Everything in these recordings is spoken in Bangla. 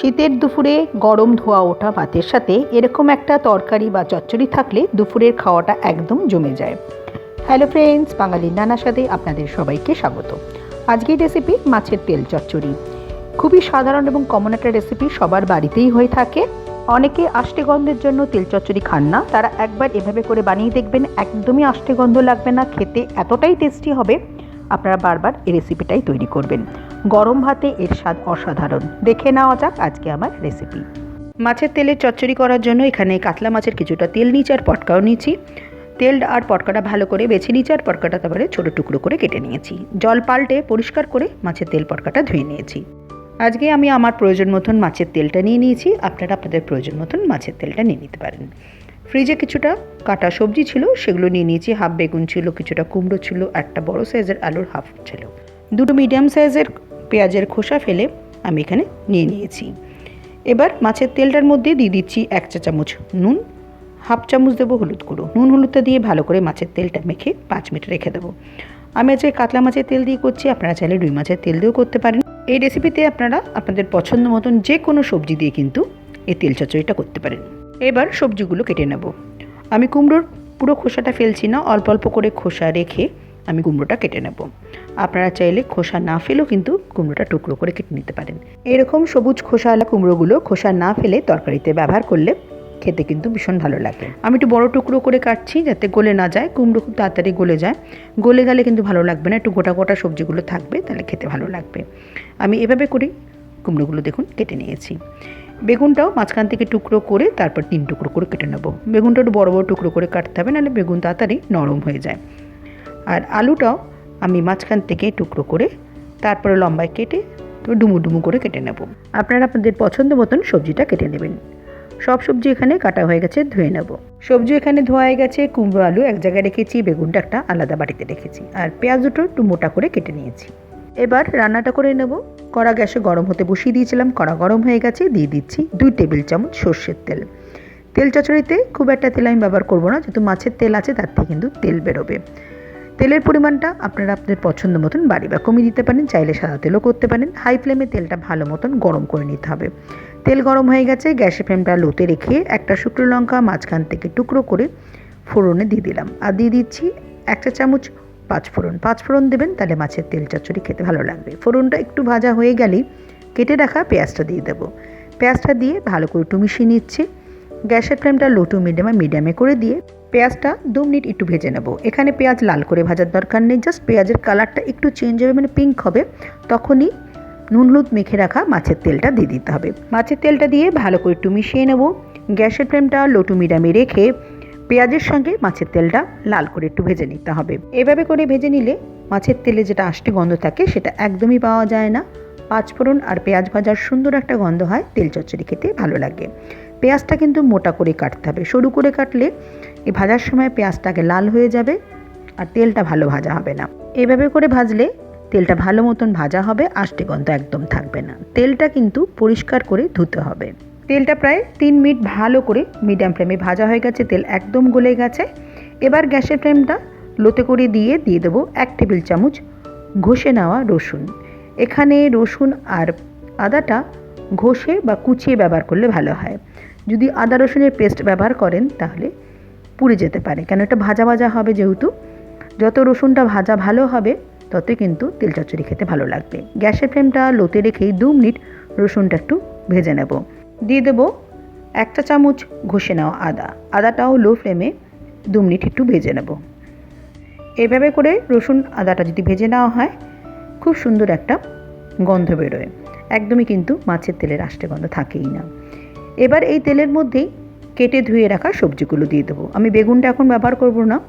শীতের দুপুরে গরম ধোয়া ওঠা ভাতের সাথে এরকম একটা তরকারি বা চচ্চড়ি থাকলে দুপুরের খাওয়াটা একদম জমে যায়। হ্যালো ফ্রেন্ডস বাঙালির নানা স্বাদে আপনাদের সবাইকে স্বাগত। আজকের রেসিপি মাছের তেল চচ্চড়ি। খুবই সাধারণ এবং কমন একটা রেসিপি সবার বাড়িতেই হয়ে থাকে। অনেকে আষ্টে গন্ধের জন্য তেল চচ্চড়ি খান না, তারা একবার এভাবে করে বানিয়ে দেখবেন, একদমই আষ্টে গন্ধ লাগবে না, খেতে এতটাই টেস্টি হবে। আপনারা বারবার এই রেসিপিটাই তৈরি করবেন। গরম ভাতে এর স্বাদ অসাধারণ। দেখে নেওয়া যাক আজকে আমার রেসিপি মাছের তেলের চচ্চড়ি করার জন্য এখানে কাতলা মাছের কিছুটা তেল নিয়েছি আর পটকাও নিয়েছি। তেল আর পটকাটা ভালো করে বেছে নিয়েছি আর পটকাটা তারপরে ছোটো টুকরো করে কেটে নিয়েছি। জল পাল্টে পরিষ্কার করে মাছের তেল পটকাটা ধুয়ে নিয়েছি। আজকে আমি আমার প্রয়োজন মতন মাছের তেলটা নিয়ে নিয়েছি। আপনারা আপনাদের প্রয়োজন মতন মাছের তেলটা নিয়ে নিতে পারেন। ফ্রিজে কিছুটা কাটা সবজি ছিল, সেগুলো নিয়ে নিয়েছি। হাফ বেগুন ছিল, কিছুটা কুমড়ো ছিল, একটা বড় সাইজের আলুর হাফ ছিল। দুটো মিডিয়াম সাইজের পেঁয়াজের খোসা ফেলে আমি এখানে নিয়ে নিয়েছি। এবার মাছের তেলটার মধ্যে দিয়ে দিচ্ছি এক চা চামচ নুন, হাফ চামচ দেবো হলুদ গুঁড়ো। নুন হলুদটা দিয়ে ভালো করে মাছের তেলটা মেখে পাঁচ মিনিট রেখে দেবো। আমি আজকে কাতলা মাছের তেল দিয়ে করছি, আপনারা চাইলে রুই মাছের তেল দিয়েও করতে পারেন। এই রেসিপিতে আপনারা আপনাদের পছন্দ মতন যে কোনো সবজি দিয়ে কিন্তু এই তেল চচ্চড়িটা করতে পারেন। এবার সবজিগুলো কেটে নেব। আমি কুমড়োর পুরো খোসাটা ফেলছি না, অল্প অল্প করে খোসা রেখে আমি কুমড়োটা কেটে নেব। আপনারা চাইলে খোসা না ফেলেও কিন্তু কুমড়োটা টুকরো করে কেটে নিতে পারেন। এরকম সবুজ খোসাওয়ালা কুমড়োগুলো খোসা না ফেলে তরকারিতে ব্যবহার করলে খেতে কিন্তু ভীষণ ভালো লাগে। আমি একটু বড় টুকরো করে কাটছি যাতে গলে না যায়, কুমড়ো খুব তাড়াতাড়ি গলে যায়। গলে গেলে কিন্তু ভালো লাগবে না, একটু গোটা গোটা সবজিগুলো থাকবে, তাহলে খেতে ভালো লাগবে। আমি এভাবে করেই কুমড়োগুলো দেখুন কেটে নিয়েছি। বেগুনটাও মাঝখান থেকে টুকরো করে, তারপর তিন টুকরো করে কেটে নেব। বেগুনটা একটু বড়ো বড়ো টুকরো করে কাটতে হবে, নাহলে বেগুন তাড়াতাড়ি নরম হয়ে যায়। আর আলুটাও আমি মাঝখান থেকে টুকরো করে, তারপরে লম্বায় কেটে তো ডুমু ডুমু করে কেটে নেব। আপনারা আপনাদের পছন্দ মতন সবজিটা কেটে নেবেন। সব সবজি এখানে কাটা হয়ে গেছে, ধুয়ে নেব। সবজি এখানে ধোয়া হয়ে গেছে, কুমড়ো আলু এক জায়গায় রেখেছি, বেগুনটা একটা আলাদা বাটিতে রেখেছি। আর পেঁয়াজ দুটো একটু মোটা করে কেটে নিয়েছি। এবার রান্নাটা করে নেব। কড়া গ্যাসে গরম হতে বসিয়ে দিয়েছিলাম। কড়া গরম হয়ে গেছে, দিয়ে দিচ্ছি দুই টেবিল চামচ সর্ষের তেল। তেল চচড়িতে খুব একটা তেল আমি ব্যবহার করব না, যেহেতু মাছের তেল আছে, তার থেকে কিন্তু তেল বেরোবে। তেলের পরিমাণটা আপনারা আপনাদের পছন্দ মতন বাড়ি বা কমিয়ে দিতে পারেন, চাইলে সাদা তেলও করতে পারেন। হাই ফ্লেমে তেলটা ভালো মতন গরম করে নিতে হবে। তেল গরম হয়ে গেছে, গ্যাসের ফ্লেমটা লোতে রেখে একটা শুকনো লঙ্কা মাঝখান থেকে টুকরো করে ফোড়নে দিয়ে দিলাম। আর দিয়ে দিচ্ছি একটা চামচ পাঁচ ফোড়ন। পাঁচ ফোড়ন দেবেন, তাহলে মাছের তেল চচ্চড়ি খেতে ভালো লাগবে। ফোড়নটা একটু ভাজা হয়ে গেলেই কেটে রাখা পেঁয়াজটা দিয়ে দেবো। পেঁয়াজটা দিয়ে ভালো করে একটু মিশিয়ে নিচ্ছি। গ্যাসের ফ্লেমটা লো টু মিডিয়ামে মিডিয়ামে করে দিয়ে পেঁয়াজটা দু মিনিট একটু ভেজে নেব। এখানে পেঁয়াজ লাল করে ভাজার দরকার নেই জাস্ট পেঁয়াজের কালারটা একটু চেঞ্জ হবে মানে পিঙ্ক হবে, তখনই নুন হলুদ মেখে রাখা মাছের তেলটা দিয়ে দিতে হবে। মাছের তেলটা দিয়ে ভালো করে একটু মিশিয়ে নেব। গ্যাসের ফ্লেমটা লো টু মিডিয়ামে রেখে পেঁয়াজের সঙ্গে মাছের তেলটা লাল করে একটু ভেজে নিতে হবে। এভাবে করে ভেজে নিলে মাছের তেলে যেটা আষ্টে গন্ধ থাকে সেটা একদমই পাওয়া যায় না। পাঁচফোড়ন আর পেঁয়াজ ভাজার সুন্দর একটা গন্ধ হয়, তেল চচ্চড়ি খেতে ভালো লাগে। পেঁয়াজটা কিন্তু মোটা করে কাটতে হবে। সরু করে কাটলে এই ভাজার সময় পেঁয়াজটাকে লাল হয়ে যাবে আর তেলটা ভালো ভাজা হবে না। এভাবে করে ভাজলে তেলটা ভালো মতন ভাজা হবে, আষ্টে গন্ধ একদম থাকবে না। তেলটা কিন্তু পরিষ্কার করে ধুতে হবে। তেলটা প্রায় তিন মিনিট ভালো করে মিডিয়াম ফ্লেমে ভাজা হয়ে গেছে, তেল একদম গলে গেছে। এবার গ্যাসের ফ্লেমটা লোতে করে দিয়ে দিয়ে দেবো এক টেবিল চামচ ঘষে নেওয়া রসুন। এখানে রসুন আর আদাটা ঘষে বা কুচিয়ে ব্যবহার করলে ভালো হয়। যদি আদা রসুনের পেস্ট ব্যবহার করেন, তাহলে পুড়ে যেতে পারে। কেন এটা ভাজা ভাজা হবে যেহেতু, যত রসুনটা ভাজা ভালো হবে, ততই কিন্তু তেল চচ্চড়ি খেতে ভালো লাগবে। গ্যাসের ফ্লেমটা লোতে রেখেই দু মিনিট রসুনটা একটু ভেজে নেব। দিয়ে দেবো একটা চামচ ঘষে নেওয়া আদা। আদাটাও লো ফ্লেমে দু মিনিট একটু ভেজে নেব। এভাবে করে রসুন আদাটা যদি ভেজে নেওয়া হয়, খুব সুন্দর একটা গন্ধ বেরোয়। একদমই কিন্তু মাছের তেলের আষ্টে গন্ধ থাকেই না। এবার এই তেলের মধ্যেই কেটে ধুয়ে রাখা সবজিগুলো দিয়ে দেবো। আমি বেগুনটা এখন ব্যবহার করব না।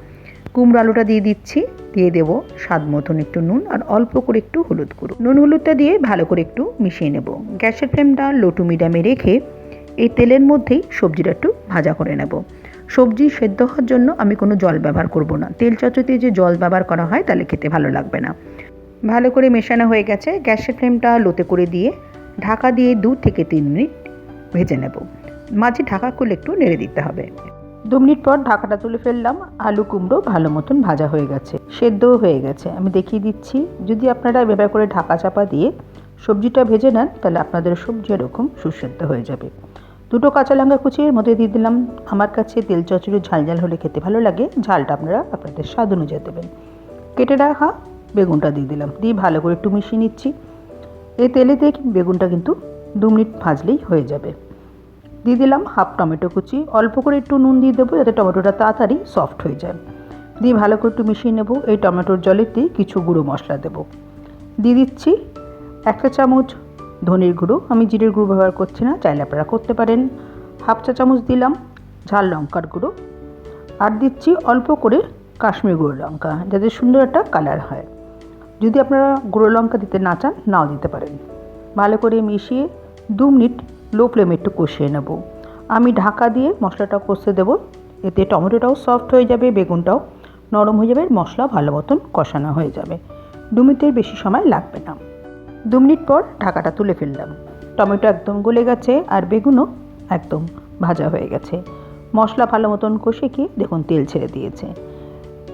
কুমড়ো আলুটা দিয়ে দিচ্ছি, দিয়ে দেবো স্বাদ মতন একটু নুন আর অল্প করে একটু হলুদ গুঁড়ো। নুন হলুদটা দিয়ে ভালো করে একটু মিশিয়ে নেব। গ্যাসের ফ্লেমটা লো টু মিডিয়ামে রেখে এই তেলের মধ্যেই সবজিটা একটু ভাজা করে নেব। সবজি সেদ্ধ হওয়ার জন্য আমি কোনো জল ব্যবহার করব না। তেল চচতে যে জল ব্যবহার করা হয় তাহলে খেতে ভালো লাগবে না। ভালো করে মেশানো হয়ে গেছে, গ্যাসের ফ্লেমটা লোতে করে দিয়ে ঢাকা দিয়ে দু থেকে তিন মিনিট ভেজে নেব। মাঝে ঢাকা করলে একটু নেড়ে দিতে হবে। দু মিনিট পর ঢাকাটা তুলে ফেললাম। আলু কুমড়ো ভালো মতন ভাজা হয়ে গেছে। সেদ্ধও হয়ে গেছে। আমি দেখিয়ে দিচ্ছি, যদি আপনারা এভাবে করে ঢাকা চাপা দিয়ে সবজিটা ভেজে নেন, তাহলে আপনাদের সবজি এরকম সুসেদ্ধ হয়ে যাবে। দুটো কাঁচা লঙ্কা কুচি এর মধ্যে দিয়ে দিলাম। আমার কাছে তেল চচড়ি ঝাল ঝাল হলে খেতে ভালো লাগে। ঝালটা আপনারা আপনাদের স্বাদ অনুযায়ী দেবেন। কেটে রাখা বেগুনটা দিয়ে দিলাম। দিয়ে ভালো করে একটু মিশিয়ে নিচ্ছি। এই তেলেতে বেগুনটা কিন্তু দু মিনিট ভাজলেই হয়ে যাবে। দিয়ে দিলাম হাফ টমেটো কুচি। অল্প করে একটু নুন দিয়ে দেবো যাতে টমেটোটা তাড়াতাড়ি সফট হয়ে যায়। দিয়ে ভালো করে একটু মিশিয়ে নেব। এই টমেটোর জলেতে কিছু গুঁড়ো মশলা দেবো। দিয়ে দিচ্ছি একটা চামচ ধনের গুঁড়ো। আমি জিরের গুঁড়ো ব্যবহার করছি না, চাইলে আপনারা করতে পারেন। হাফ চা চামচ দিলাম ঝাল লঙ্কার গুঁড়ো। আর দিচ্ছি অল্প করে কাশ্মীর গুঁড়ো লঙ্কা, যাতে সুন্দর একটা কালার হয়। যদি আপনারা গুঁড়ো লঙ্কা দিতে না চান, নাও দিতে পারেন। ভালো করে মিশিয়ে দু মিনিট লো ফ্লেমে একটু কষিয়ে নেব। আমি ঢাকা দিয়ে মশলাটা কষতে দেবো। এতে টমেটোটাও সফট হয়ে যাবে, বেগুনটাও নরম হয়ে যাবে, মশলা ভালো মতন কষানো হয়ে যাবে। দু মিনিটের বেশি সময় লাগবে না। দু মিনিট পর ঢাকাটা তুলে ফেললাম। টমেটো একদম গলে গেছে আর বেগুনও একদম ভাজা হয়ে গেছে। মশলা ভালো মতন কষে কি দেখুন তেল ছেড়ে দিয়েছে।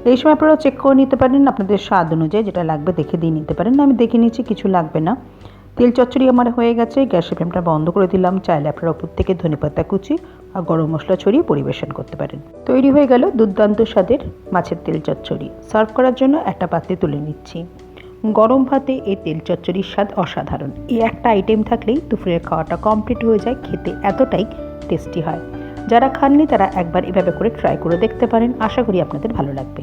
এই সময় আপনারা চেক করে নিতে পারেন। আপনাদের স্বাদ অনুযায়ী যেটা লাগবে দেখে দিয়ে নিতে পারেন। আমি দেখে নিচ্ছি কিছু লাগবে না। তেল চচ্চড়ি আমার হয়ে গেছে গ্যাসের ফ্লেমটা বন্ধ করে দিলাম চাইলে আপনারা উপর থেকে ধনেপাতা কুচি আর গরম মশলা ছড়িয়ে পরিবেশন করতে পারেন। তৈরি হয়ে গেল দুর্দান্ত স্বাদের মাছের তেল চচ্চড়ি। সার্ভ করার জন্য একটা পাত্রে তুলে নিচ্ছি। গরম ভাতে এই তেল চচ্চড়ির স্বাদ অসাধারণ। এই একটা আইটেম থাকলেই দুপুরের খাওয়াটা কমপ্লিট হয়ে যায়, খেতে এতটাই টেস্টি হয়। যারা খাননি তারা একবার এভাবে করে ট্রাই করে দেখতে পারেন। আশা করি আপনাদের ভালো লাগবে।